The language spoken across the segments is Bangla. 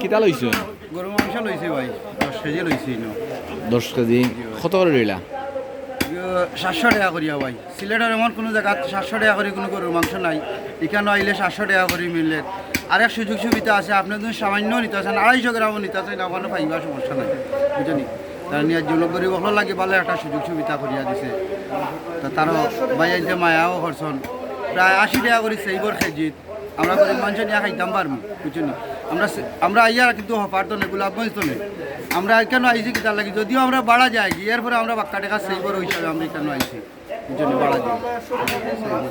কিতা লইছ গরু মাংস লইছি ভাই দশ কেজি লইছি দশ কেজি। কত করে রইলা সাতশো টাকা করিয়া ভাই। সিলেটের এমন কোনো জায়গা সাতশো টাকা করে কোনো গরুর মাংস নাই। এখানে আইলে সাতশো টাকা করে মিললে আরেক সুযোগ সুবিধা আছে আপনি যদি সামান্য নিতে আছেন আড়াইশো গ্রামও নিতে আছেন ওখানে পাইবা সমস্যা নাই বুঝলি তার নিয়ে জনক গরিব হলো লাগে ভালো একটা সুযোগ সুবিধা করিয়া দিছে। তা তারও ভাই আইতে মায়াও করছন প্রায় আশি টাকা করে সেইবর খেজিত আমরা গরিব মানুষ নিয়ে খাইতাম পারব বুঝলি আমরা সে- আমরা আইয়া কিন্তু হফার তো নেই গোলাপগঞ্জ তো নেই। আমরা কেন আইছি কিতার লাগি? যদিও আমরা বাড়া যাই কি এরপরে আমরা বাক্কা টাকা সেইবর হিসাবে আমরা কেন আইছি? বাড়া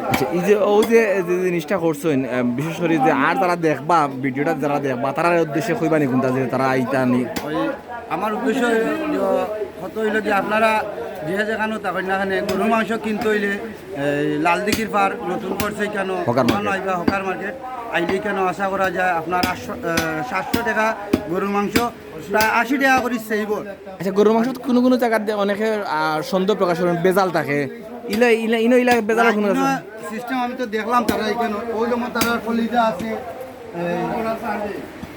আচ্ছা এই যে ও যে যে জিনিসটা করছেন বিশেষ করে যে আর তারা দেখবা ভিডিওটা যারা দেখবা তারা উদ্দেশ্যে কইবা নি কোনটা যে তারা আইতা নি? আমার উদ্দেশ্য কত হইল কি আপনারা যে যেখানে তখন এখানে গরু মাংস কিনতে হইলে লালদিঘির পার নতুন করছে কেন হকার মার্কেট। আইবা হকার মার্কেট? আইলে কেন আশা করা যায় আপনার আটশো সাতশো টাকা গরুর মাংস? প্রায় আশি টাকা করে সেইব আচ্ছা গরুর মাংস কোনো কোনো জায়গার দিয়ে অনেকে সন্দেহ প্রকাশ করেন বেজাল থাকে। ইলা ইলা ইনো ইলা বেজালের কোনো সিস্টেম আমি তো দেখলাম তারা এখানে। ওই যেমন তারা কলিজা আছে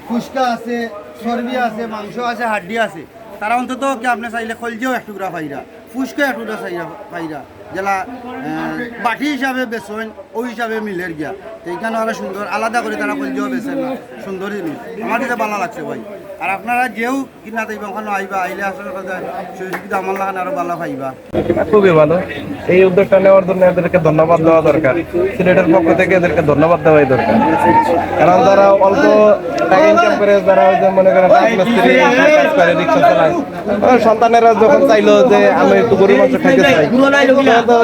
ফুচকা আছে চর্বি আছে মাংস আছে হাড্ডি আছে। তারা অন্তত কি আপনি চাইলে খলজেও এক টুকরা পাইরা ফুসকে এক টুকরা চাইরা পাইরা যেলা বাটি হিসাবে বেসন ওই হিসাবে মিলের গিয়া। তো এইখানে আরও সুন্দর, আলাদা করে তারা খলজেও বেচেন না, সুন্দর জিনিস। আমার কাছে ভালো লাগছে ভাই। আর আপনারা যেও কিনা দেখবেন ওখানে আইবা, আইলে আসলে আমার লাগান আরও ভালো পাইবা খুবই ভালো। এই উদ্যোগটা নেওয়ার জন্য এদেরকে ধন্যবাদ দেওয়া দরকার। সিলেটের পক্ষ থেকে এদেরকে ধন্যবাদ দেওয়াই দরকার। কারণ যারা অল্প ইনকাম করে, যারা যে মনে করেন করে সন্তানেরা যখন চাইলো যে আমি একটু গরু মাংস খাইতে চাই তো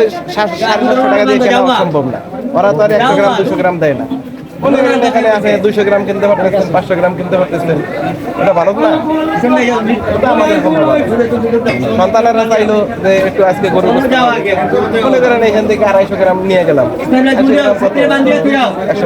টাকা দিয়ে সম্ভব না। ওরা তো আর একশো গ্রাম, দুশো গ্রাম দেয় না। করেন এখানে আছে দুইশো গ্রাম কিনতে পারতেছেন পাঁচশো গ্রাম কিনতে পারতেছেন। এটা ভালো না? আমাদের সন্তানেরা চাইলো যে একটু আজকে গরু। মনে করেন এখান থেকে আড়াইশো গ্রাম নিয়ে গেলাম। একশো